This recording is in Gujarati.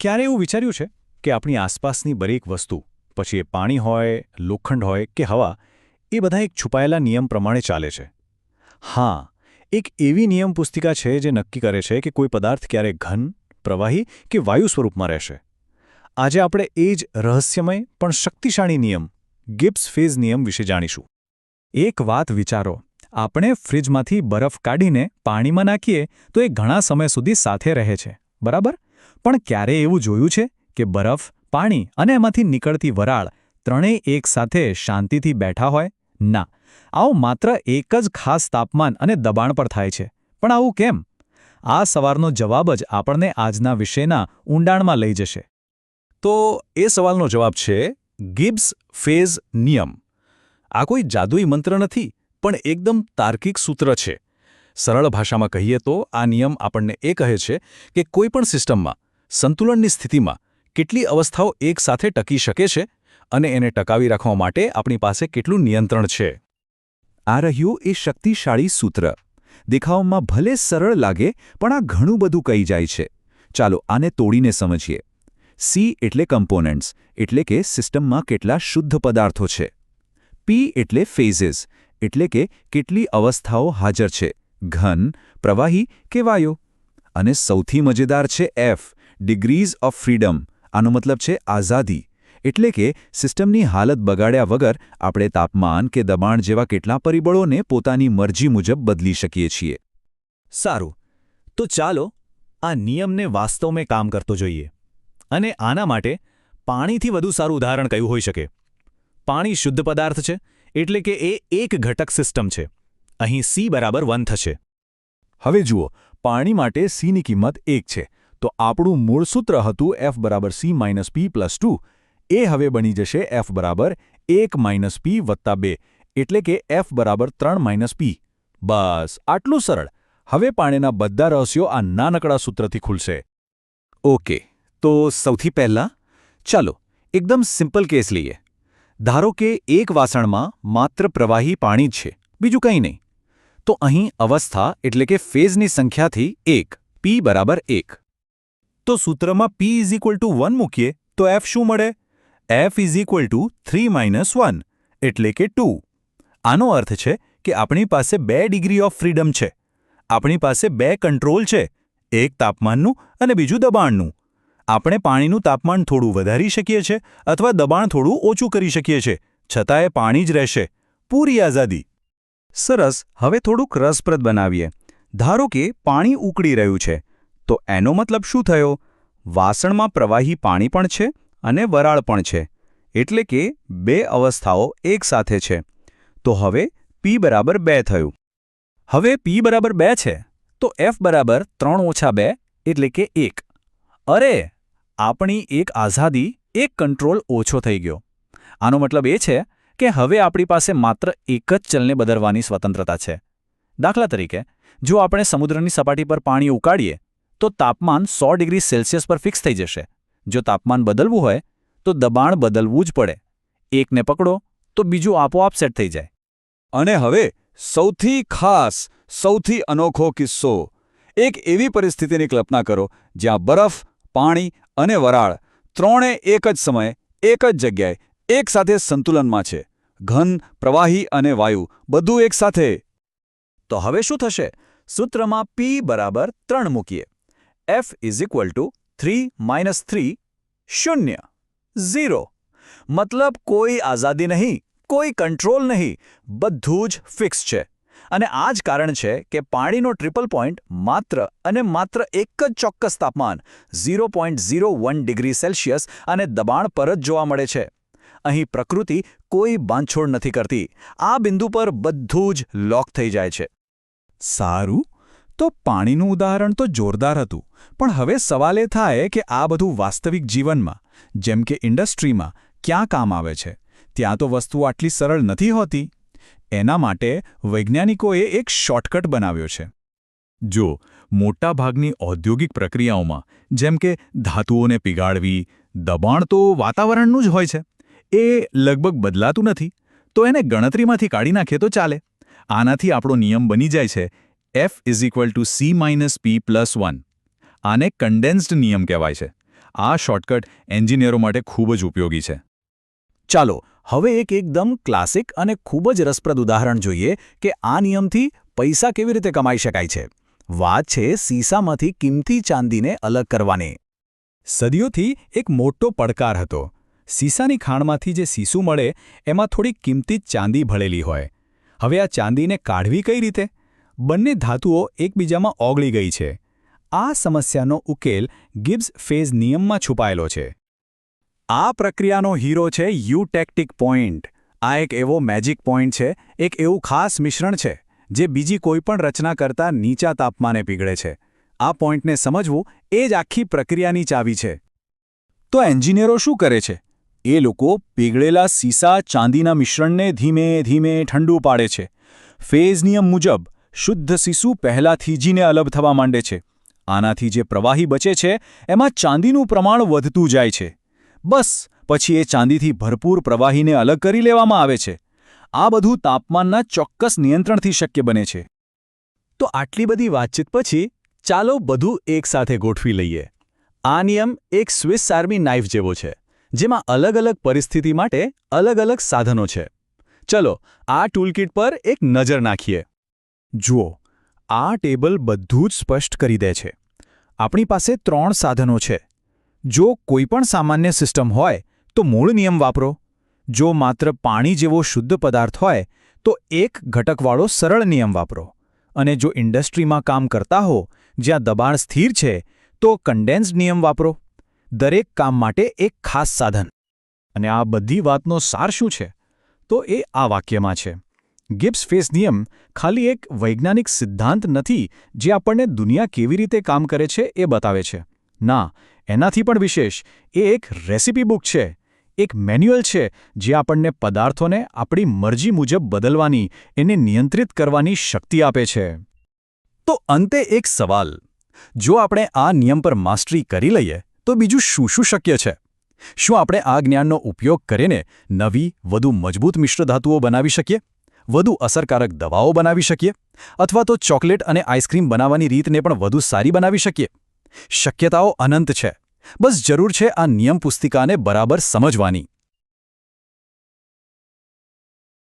ક્યારે એવું વિચાર્યું છે કે આપણી આસપાસની દરેક વસ્તુ, પછી એ પાણી હોય, લોખંડ હોય કે હવા, એ બધા એક છુપાયેલા નિયમ પ્રમાણે ચાલે છે? હા, એક એવી નિયમ પુસ્તિકા છે જે નક્કી કરે છે કે કોઈ પદાર્થ ક્યારે ઘન, પ્રવાહી કે વાયુ સ્વરૂપમાં રહેશે. આજે આપણે એ જ રહસ્યમય પણ શક્તિશાળી નિયમ, ગિબ્સ ફેઝ નિયમ વિશે જાણીશું. એક વાત વિચારો, આપણે ફ્રિજમાંથી બરફ કાઢીને પાણીમાં નાખીએ તો એ ઘણા સમય સુધી સાથે રહે છે, બરાબર? પણ ક્યારે એવું જોયું છે કે બરફ, પાણી અને એમાંથી નીકળતી વરાળ ત્રણેય એક સાથે શાંતિથી બેઠા હોય? ના. આવું માત્ર એક જ ખાસ તાપમાન અને દબાણ પર થાય છે. પણ આવું કેમ? આ સવારનો જવાબ જ આપણને આજના વિષયના ઊંડાણમાં લઈ જશે. તો એ સવાલનો જવાબ છે, ગિબ્સ ફેઝ નિયમ. આ કોઈ જાદુઈ મંત્ર નથી, પણ એકદમ તાર્કિક સૂત્ર છે. સરળ ભાષામાં કહીએ તો આ નિયમ આપણને એ કહે છે કે કોઈપણ સિસ્ટમમાં સંતુલનની સ્થિતિમાં કેટલી અવસ્થાઓ એકસાથે ટકી શકે છે અને એને ટકાવી રાખવા માટે આપણી પાસે કેટલું નિયંત્રણ છે? આ રહ્યું એ શક્તિશાળી સૂત્ર. દેખાવમાં ભલે સરળ લાગે, પણ આ ઘણું બધું કહી જાય છે. ચાલો આને તોડીને સમજીએ. સી એટલે કમ્પોનન્ટ્સ એટલે કે સિસ્ટમમાં કેટલા શુદ્ધ પદાર્થો છે. પી એટલે ફેઝિસ એટલે કે કેટલી અવસ્થાઓ હાજર છે. ઘન, પ્રવાહી કે વાયો? અને સૌથી મજેદાર છે એફ ડિગ્રીઝ ઓફ ફ્રીડમ આનો મતલબ છે આઝાદી. એટલે કે સિસ્ટમની હાલત બગાડ્યા વગર આપણે તાપમાન કે દબાણ જેવા કેટલા પરિબળોને પોતાની મરજી મુજબ બદલી શકીએ છીએ. સારું. તો ચાલો આ નિયમને વાસ્તવમાં કામ કરતો જોઈએ. અને આના માટે પાણીથી વધુ સારું ઉદાહરણ કયું હોઈ શકે? પાણી શુદ્ધ પદાર્થ છે, એટલે કે એ એક ઘટક સિસ્ટમ છે. અહીં સી બરાબર વન થશે. હવે જુઓ, પાણી માટે સીની કિંમત એક છે. તો આપણું મૂળ સૂત્ર હતું એફ બરાબર C minus P plus two એ હવે બની જશે એફ બરાબર એક માઇનસ પી વત્તા બે, એટલે કે એફ બરાબર ત્રણ માઇનસ પી બસ, આટલું સરળ. હવે પાણીના બધા રહસ્યો આ નાનકડા સૂત્રથી ખુલશે. ઓકે, તો સૌથી પહેલાં, ચાલો, એકદમ સિમ્પલ કેસ લઈએ. ધારો કે એક વાસણમાં માત્ર પ્રવાહી પાણી જ છે, બીજું કંઈ નહીં. તો અહીં અવસ્થા એટલે કે ફેઝની સંખ્યાથી એક પી બરાબર એક. તો સૂત્રમાં P is equal to one મૂકીએ, તો એફ શું મળે? F is equal to three minus one એટલે કે ટુ આનો અર્થ છે કે આપણી પાસે બે ડિગ્રી ઓફ ફ્રીડમ છે. આપણી પાસે બે કંટ્રોલ છે, એક તાપમાનનું અને બીજું દબાણનું. આપણે પાણીનું તાપમાન થોડું વધારી શકીએ છીએ અથવા દબાણ થોડું ઓછું કરી શકીએ છીએ છતાં એ પાણી જ રહેશે. પૂરી આઝાદી. સરસ, હવે થોડુંક રસપ્રદ બનાવીએ. ધારો કે પાણી ઉકળી રહ્યું છે તો એનો મતલબ શું થયો? વાસણમાં પ્રવાહી પાણી પણ છે અને વરાળ પણ છે. એટલે કે બે અવસ્થાઓ એકસાથે છે. તો હવે પી બરાબર બે થયું. હવે પી બરાબર બે છે. તો એફ બરાબર ત્રણ ઓછા બે એટલે કે એક. અરે! આપણી એક આઝાદી એક કંટ્રોલ ઓછો થઈ ગયો. આનો મતલબ એ છે કે હવે આપણી પાસે માત્ર એક જ ચલને બદલવાની સ્વતંત્રતા છે. દાખલા તરીકે, જો આપણે સમુદ્રની સપાટી પર પાણી ઉકાળીએ તો તાપમાન સો ડિગ્રી સેલ્સિયસ પર ફિક્સ થઈ જશે. જો તાપમાન બદલવું હોય, તો દબાણ બદલવું જ પડે. એકને પકડો, તો બીજું આપોઆપ સેટ થઈ જાય. અને હવે સૌથી ખાસ, સૌથી અનોખો કિસ્સો. એક એવી પરિસ્થિતિની કલ્પના કરો, જ્યાં બરફ, પાણી અને વરાળ ત્રણે એક જ સમયે, એક જ જગ્યાએ, એક સાથે સંતુલનમાં છે. ઘન, પ્રવાહી અને વાયુ બધું એક સાથે. તો હવે શું થશે? સૂત્રમાં પી બરાબર ત્રણ મૂકીએ. F is equal to three minus three શૂન્ય ઝીરો મતલબ કોઈ આઝાદી નહીં કોઈ કંટ્રોલ નહીં બધું જ ફિક્સ છે. અને આ જ કારણ છે કે પાણીનો ટ્રિપલ પોઈન્ટ માત્ર અને માત્ર એક જ ચોક્કસ તાપમાન zero point zero one degree Celsius અને દબાણ પર જ જોવા મળે છે. અહીં પ્રકૃતિ કોઈ બાંધછોડ નથી કરતી. આ બિંદુ પર બધું જ લોક થઈ જાય છે. સારું? તો પાણીનું ઉદાહરણ તો જોરદાર હતું, પણ હવે સવાલ એ થાય કે આ બધું વાસ્તવિક જીવનમાં, જેમ કે ઇન્ડસ્ટ્રીમાં, ક્યાં કામ આવે છે? ત્યાં તો વસ્તુઓ આટલી સરળ નથી હોતી. એના માટે વૈજ્ઞાનિકોએ એક શોર્ટકટ બનાવ્યો છે. જો, મોટાભાગની ઔદ્યોગિક પ્રક્રિયાઓમાં, જેમ કે ધાતુઓને પીગાળવી, દબાણ તો વાતાવરણનું જ હોય છે, એ લગભગ બદલાતું નથી, તો એને ગણતરીમાંથી કાઢી નાખીએ તો ચાલે. આનાથી આપણો નિયમ બની જાય છે F is equal to C minus P plus one આને કન્ડેન્સ્ડ નિયમ કહેવાય છે. આ શોર્ટકટ એન્જિનિયરો માટે ખૂબ જ ઉપયોગી છે. ચાલો, હવે એક એકદમ ક્લાસિક અને ખૂબ જ રસપ્રદ ઉદાહરણ જોઈએ કે આ નિયમથી પૈસા કેવી રીતે કમાઈ શકાય છે. વાત છે સીસામાંથી કિંમતી ચાંદીને અલગ કરવાની. સદીઓથી એક મોટો પડકાર હતો. સીસાની ખાણમાંથી જે સીસું મળે, એમાં થોડી કિંમતી ચાંદી ભળેલી હોય. હવે આ ચાંદીને કાઢવી કઈ રીતે? બંને ધાતુઓ એકબીજામાં ઓગળી ગઈ છે. આ સમસ્યાનો ઉકેલ ગિબ્સ ફેઝ નિયમમાં છુપાયેલો છે. આ પ્રક્રિયાનો હીરો છે યુટેક્ટિક પોઈન્ટ. આ એક એવો મેજિક પોઈન્ટ છે, એક એવું ખાસ મિશ્રણ છે, જે બીજી કોઈપણ રચના કરતાં નીચા તાપમાને પીગળે છે. આ પોઈન્ટને સમજવું એ જ આખી પ્રક્રિયાની ચાવી છે. તો એન્જિનિયરો શું કરે છે? એ લોકો પીગળેલા સીસા ચાંદીના મિશ્રણને ધીમે ધીમે ઠંડુ પાડે છે. ફેઝ નિયમ મુજબ શુદ્ધ શિશુ પહેલાથી જીને અલગ થવા માંડે છે. આનાથી જે પ્રવાહી બચે છે, એમાં ચાંદીનું પ્રમાણ વધતું જાય છે. બસ, પછી એ ચાંદીથી ભરપૂર પ્રવાહીને અલગ કરી લેવામાં આવે છે. આ બધું તાપમાનના ચોક્કસ નિયંત્રણથી શક્ય બને છે. તો આટલી બધી વાતચીત પછી, ચાલો બધું એકસાથે ગોઠવી લઈએ. આ નિયમ એક સ્વિસ આર્મી નાઇફ જેવો છે, જેમાં અલગ અલગ પરિસ્થિતિ માટે અલગ અલગ સાધનો છે. ચલો, આ ટૂલકીટ પર એક નજર નાખીએ. જુઓ, આ ટેબલ બધું જ સ્પષ્ટ કરી દે છે. આપણી પાસે ત્રણ સાધનો છે. જો કોઈપણ સામાન્ય સિસ્ટમ હોય, તો મૂળ નિયમ વાપરો. જો માત્ર પાણી જેવો શુદ્ધ પદાર્થ હોય, તો એક ઘટકવાળો સરળ નિયમ વાપરો. અને જો ઇન્ડસ્ટ્રીમાં કામ કરતા હો, જ્યાં દબાણ સ્થિર છે, તો કન્ડેન્સ્ડ નિયમ વાપરો. દરેક કામ માટે એક ખાસ સાધન. અને આ બધી વાતનો સાર શું છે? તો એ આ વાક્યમાં છે. ગિબ્સ ફેસ નિયમ ખાલી એક વૈજ્ઞાનિક સિદ્ધાંત નથી જે આપણને દુનિયા કેવી રીતે કામ કરે છે એ બતાવે છે. ના, એનાથી પણ વિશેષ, એ એક રેસિપી બુક છે, એક મેન્યુઅલ છે જે આપણને પદાર્થોને આપણી મરજી મુજબ બદલવાની, એને નિયંત્રિત કરવાની શક્તિ આપે છે. તો અંતે એક સવાલ, જો આપણે આ નિયમ પર માસ્ટરી કરી લઈએ, તો બીજું શું શું શક્ય છે? શું આપણે આ જ્ઞાનનો ઉપયોગ કરીને નવી, વધુ મજબૂત મિશ્રધાતુઓ બનાવી શકીએ? વધુ અસરકારક દવાઓ બનાવી શકીએ અથવા તો ચોકલેટ અને આઈસ્ક્રીમ બનાવવાની રીતને પણ વધુ સારી બનાવી શકીએ. શક્યતાઓ અનંત છે. બસ જરૂર છે આ નિયમ પુસ્તિકાને બરાબર સમજવાની.